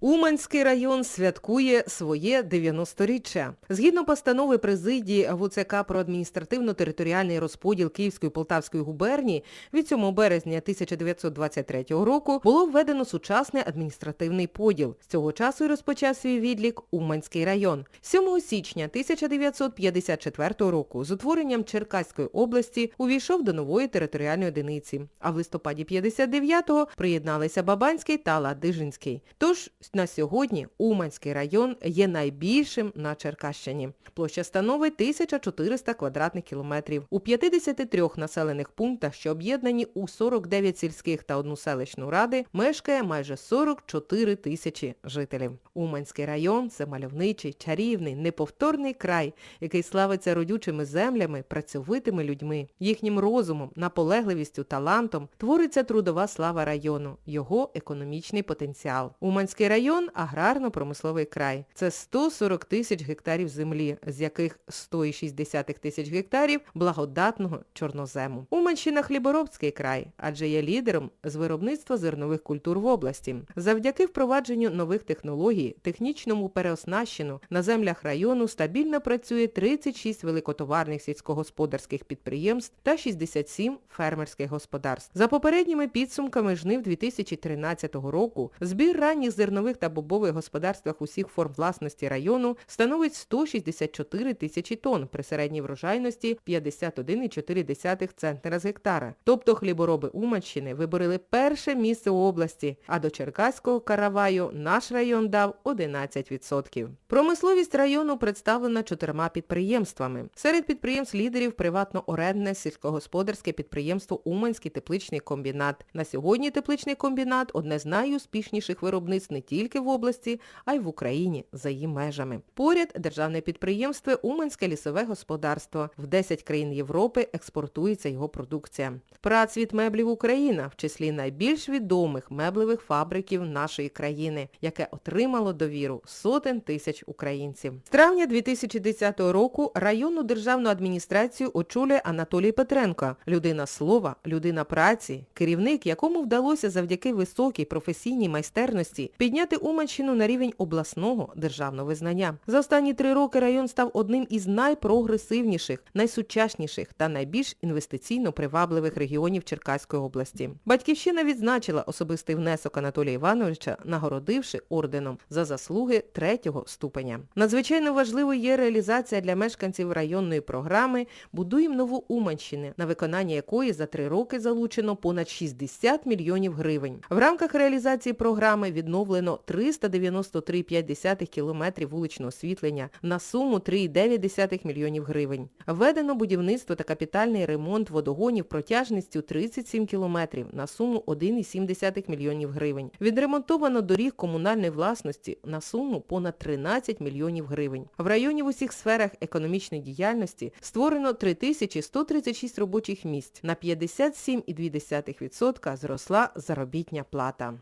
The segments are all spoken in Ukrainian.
Уманський район святкує своє 90-річчя. Згідно постанови президії ВУЦК про адміністративно-територіальний розподіл Київської Полтавської губернії від 7 березня 1923 року було введено сучасний адміністративний поділ. З цього часу й розпочав свій відлік Уманський район. 7 січня 1954 року з утворенням Черкаської області увійшов до нової територіальної одиниці, а в листопаді 59-го приєдналися Бабанський та Ладижинський. Тож на сьогодні Уманський район є найбільшим на Черкащині. Площа становить 1400 квадратних кілометрів. У 53 населених пунктах, що об'єднані у 49 сільських та одну селищну ради, мешкає майже 44 тисячі жителів. Уманський район – це мальовничий, чарівний, неповторний край, який славиться родючими землями, працьовитими людьми. Їхнім розумом, наполегливістю, талантом твориться трудова слава району, його економічний потенціал. Уманський район – аграрно-промисловий край. Це 140 тисяч гектарів землі, з яких 1,6 тисяч гектарів благодатного чорнозему. Уманщина – хліборобський край, адже є лідером з виробництва зернових культур в області. Завдяки впровадженню нових технологій, технічному переоснащенню на землях району стабільно працює 36 великотоварних сільськогосподарських підприємств та 67 фермерських господарств. За попередніми підсумками жнив 2013 року збір ранніх зернових та бобових господарствах усіх форм власності району становить 164 тисячі тонн при середній врожайності 51,4 центнера з гектара. Тобто хлібороби Уманщини виборили перше місце у області, а до Черкаського караваю наш район дав 11%. Промисловість району представлена чотирма підприємствами. Серед підприємств лідерів приватно-орендне сільськогосподарське підприємство Уманський тепличний комбінат. На сьогодні тепличний комбінат одне з найуспішніших виробництв не тільки в області, а й в Україні за її межами. Поряд державне підприємство Уманське лісове господарство. В 10 країн Європи експортується його продукція. Працвіт меблів Україна в числі найбільш відомих меблевих фабриків нашої країни, яке отримало довіру сотень тисяч українців. З травня 2010 року районну державну адміністрацію очолює Анатолій Петренко, людина слова, людина праці, керівник, якому вдалося завдяки високій професійній майстерності підняти Уманщину на рівень обласного державного визнання. За останні три роки район став одним із найпрогресивніших, найсучасніших та найбільш інвестиційно привабливих регіонів Черкаської області. Батьківщина відзначила особистий внесок Анатолія Івановича, нагородивши орденом за заслуги третього ступеня. Надзвичайно важливою є реалізація для мешканців районної програми «Будуємо нову Уманщини», на виконання якої за три роки залучено понад 60 мільйонів гривень. В рамках реалізації програми відновлено 393,5 кілометрів вуличного освітлення на суму 3,9 мільйонів гривень. Введено будівництво та капітальний ремонт водогонів протяжністю 37 кілометрів на суму 1,7 мільйонів гривень. Відремонтовано доріг комунальної власності на суму понад 13 мільйонів гривень. В районі в усіх сферах економічної діяльності створено 3136 робочих місць. На 57,2% зросла заробітня плата.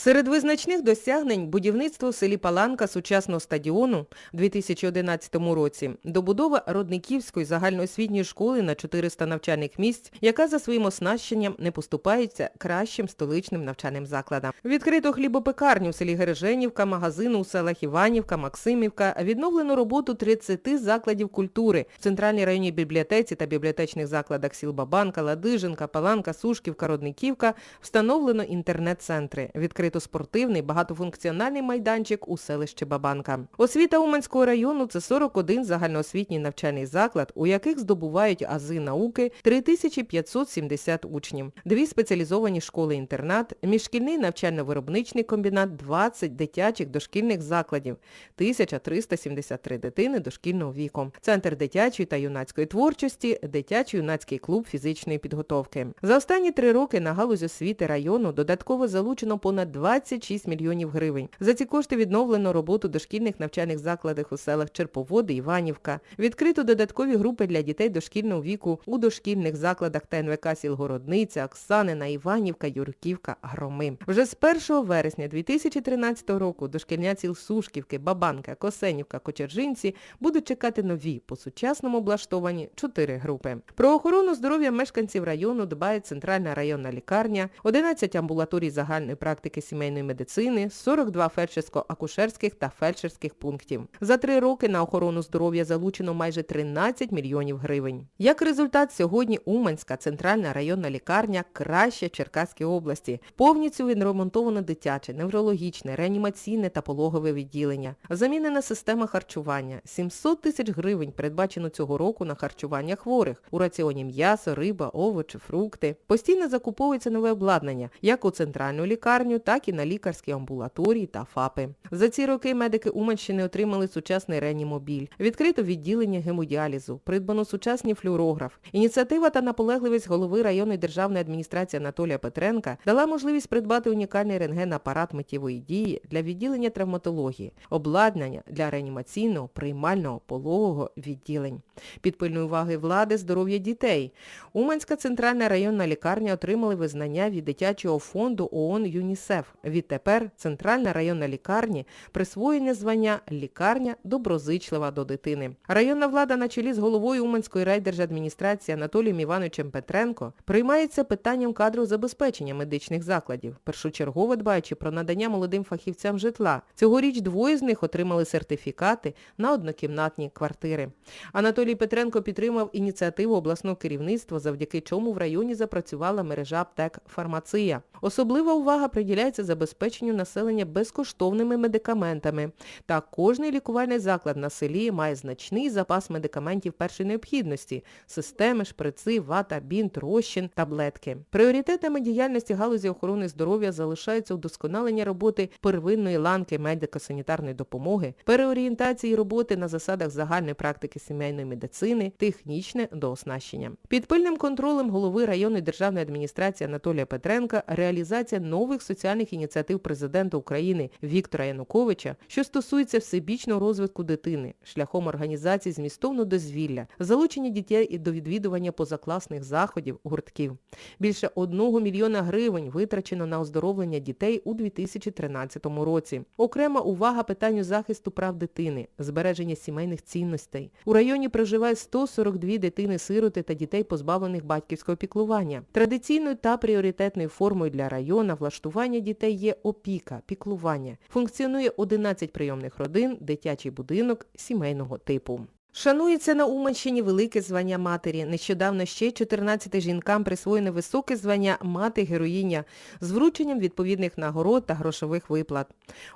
Серед визначних досягнень будівництво в селі Паланка сучасного стадіону в 2011 році, добудова Родниківської загальноосвітньої школи на 400 навчальних місць, яка за своїм оснащенням не поступається кращим столичним навчальним закладам. Відкрито хлібопекарню в селі Гереженівка, магазину у селах Іванівка, Максимівка, відновлено роботу 30 закладів культури в центральній районній бібліотеці та бібліотечних закладах сіл Бабанка, Ладижинка, Паланка, Сушківка, Родниківка, встановлено інтернет-центри. Відкрито спортивний багатофункціональний майданчик у селищі Бабанка. Освіта Уманського району – це 41 загальноосвітній навчальний заклад, у яких здобувають ази науки 3570 учнів, дві спеціалізовані школи-інтернат, міжшкільний навчально-виробничний комбінат, 20 дитячих дошкільних закладів, 1373 дитини дошкільного віку, центр дитячої та юнацької творчості, дитячо-юнацький клуб фізичної підготовки. За останні три роки на галузь освіти району додатково залучено понад 26 мільйонів гривень. За ці кошти відновлено роботу дошкільних навчальних закладах у селах Черповоди, Іванівка. Відкрито додаткові групи для дітей дошкільного віку у дошкільних закладах ТНВК сіл Городниця, Оксанина, Іванівка, Юрківка, Громи. Вже з 1 вересня 2013 року дошкільня сіл Сушківки, Бабанка, Косенівка, Кочержинці будуть чекати нові, по-сучасному облаштовані чотири групи. Про охорону здоров'я мешканців району дбає Центральна районна лікарня, 11 амбулаторій загальної практики клініки сімейної медицини, 42 фельдшерсько-акушерських та фельдшерських пунктів. За три роки на охорону здоров'я залучено майже 13 мільйонів гривень. Як результат, сьогодні Уманська центральна районна лікарня краща в Черкаській області. Повністю відремонтовано дитяче, неврологічне, реанімаційне та пологове відділення. Замінена система харчування. 700 тисяч гривень передбачено цього року на харчування хворих. У раціоні м'ясо, риба, овочі, фрукти. Постійно закуповується нове обладнання, як у центральну лікарню, так і на лікарські амбулаторії та ФАПи. За ці роки медики Уманщини отримали сучасний реанімобіль, відкрито відділення гемодіалізу, придбано сучасний флюорограф. Ініціатива та наполегливість голови районної державної адміністрації Анатолія Петренка дала можливість придбати унікальний рентген-апарат миттєвої дії для відділення травматології, обладнання для реанімаційного, приймального, пологового відділень. Під пильною уваги влади здоров'я дітей. Уманська центральна районна лікарня отримали визнання від дитячого фонду ООН ЮНІСЕФ. Відтепер центральна районна лікарні присвоєння звання лікарня доброзичлива до дитини. Районна влада на чолі з головою Уманської райдержадміністрації Анатолієм Івановичем Петренко приймається питанням кадру забезпечення медичних закладів, першочергово дбаючи про надання молодим фахівцям житла. Цьогоріч двоє з них отримали сертифікати на однокімнатні квартири. Анатолій Петренко підтримав ініціативу обласного керівництва, завдяки чому в районі запрацювала мережа аптек «Фармація». Особлива увага приділяється забезпеченню населення безкоштовними медикаментами. Та кожний лікувальний заклад на селі має значний запас медикаментів першої необхідності – системи, шприци, вата, бінт, розчин, таблетки. Пріоритетами діяльності галузі охорони здоров'я залишаються удосконалення роботи первинної ланки медико-санітарної допомоги, переорієнтації роботи на засадах загальної практики сімейної медицини, технічне дооснащення. Під пильним контролем голови районної державної адміністрації Анатолія Петренка реалізація нових соціальних ініціатив президента України Віктора Януковича, що стосується всебічного розвитку дитини, шляхом організації змістовного дозвілля, залучення дітей до відвідування позакласних заходів, гуртків. Більше одного мільйона гривень витрачено на оздоровлення дітей у 2013 році. Окрема увага питанню захисту прав дитини, збереження сімейних цінностей. У районі проживає 142 дитини-сироти та дітей, позбавлених батьківського піклування. Традиційною та пріоритетною формою для району влаштування дітей є опіка, піклування. Функціонує 11 прийомних родин, дитячий будинок сімейного типу. Шанується на Уманщині велике звання матері. Нещодавно ще 14 жінкам присвоєно високе звання мати-героїня з врученням відповідних нагород та грошових виплат.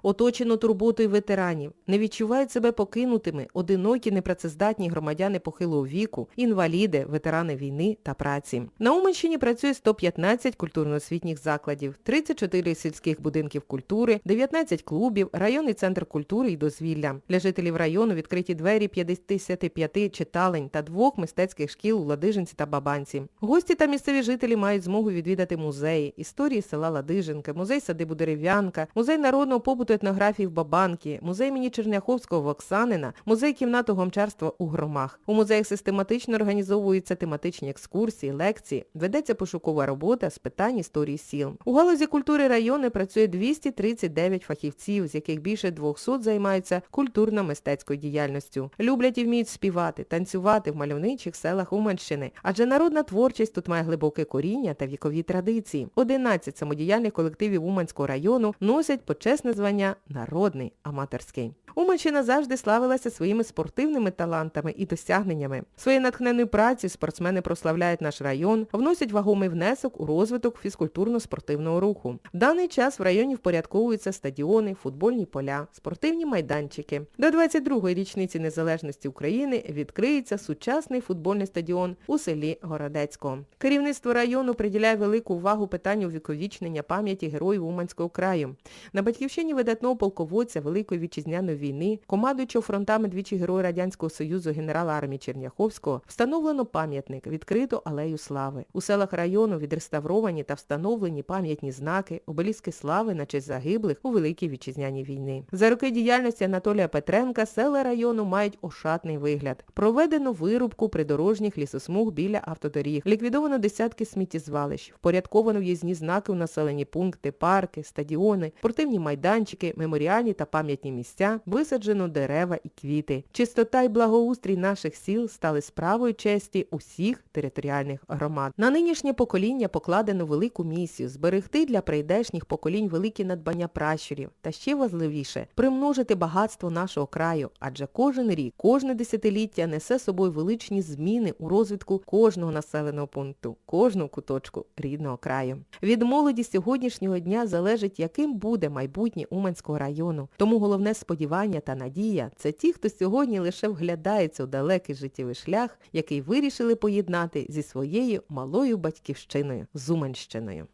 Оточено турботою ветеранів. Не відчувають себе покинутими, одинокі непрацездатні громадяни похилого віку, інваліди, ветерани війни та праці. На Уманщині працює 115 культурно-освітніх закладів, 34 сільських будинків культури, 19 клубів, районний центр культури і дозвілля. Для жителів району відкриті двері 55 читалень та двох мистецьких шкіл у Ладижинці та Бабанці. Гості та місцеві жителі мають змогу відвідати музеї, історії села Ладижинка, музей садибу Дерев'янка, музей народного побуту етнографії в Бабанки, музей імені Черняховського в Оксанина, музей кімнату гомчарства у Громах. У музеях систематично організовуються тематичні екскурсії, лекції, ведеться пошукова робота з питань історії сіл. У галузі культури району працює 239 фахівців, з яких більше 200 займаються культурно-мистецькою діяльністю. Люблять і вміють співати, танцювати в мальовничих селах Уманщини, адже народна творчість тут має глибоке коріння та вікові традиції. 11 самодіяльних колективів Уманського району носять почесне звання народний аматорський. Уманщина завжди славилася своїми спортивними талантами і досягненнями. Своєю натхненною працею спортсмени прославляють наш район, вносять вагомий внесок у розвиток фізкультурно-спортивного руху. В даний час в районі впорядковуються стадіони, футбольні поля, спортивні майданчики. До 22-ї річниці незалежності України відкриється сучасний футбольний стадіон у селі Городецького. Керівництво району приділяє велику увагу питанню увіковічнення пам'яті героїв Уманського краю. На батьківщині видатного полководця Великої вітчизняної війни, командуючого фронтами двічі Герой Радянського Союзу генерала армії Черняховського, встановлено пам'ятник, відкрито алею слави. У селах району відреставровані та встановлені пам'ятні знаки, обеліски слави на честь загиблих у Великій вітчизняній війни. За роки діяльності Анатолія Петренка села району мають ошатний гарний вигляд. Проведено вирубку придорожніх лісосмуг біля автодоріг, ліквідовано десятки сміттєзвалищ, впорядковано в'їзні знаки у населені пункти, парки, стадіони, спортивні майданчики, меморіальні та пам'ятні місця, висаджено дерева і квіти. Чистота й благоустрій наших сіл стали справою честі усіх територіальних громад. На нинішнє покоління покладено велику місію зберегти для прийдешніх поколінь великі надбання пращурів та ще важливіше примножити багатство нашого краю, адже кожен рік, кожне десятиліття несе собою величні зміни у розвитку кожного населеного пункту, кожного куточку рідного краю. Від молоді сьогоднішнього дня залежить, яким буде майбутнє Уманського району. Тому головне сподівання та надія це ті, хто сьогодні лише вглядається у далекий життєвий шлях, який вирішили поєднати зі своєю малою батьківщиною Зуманщиною.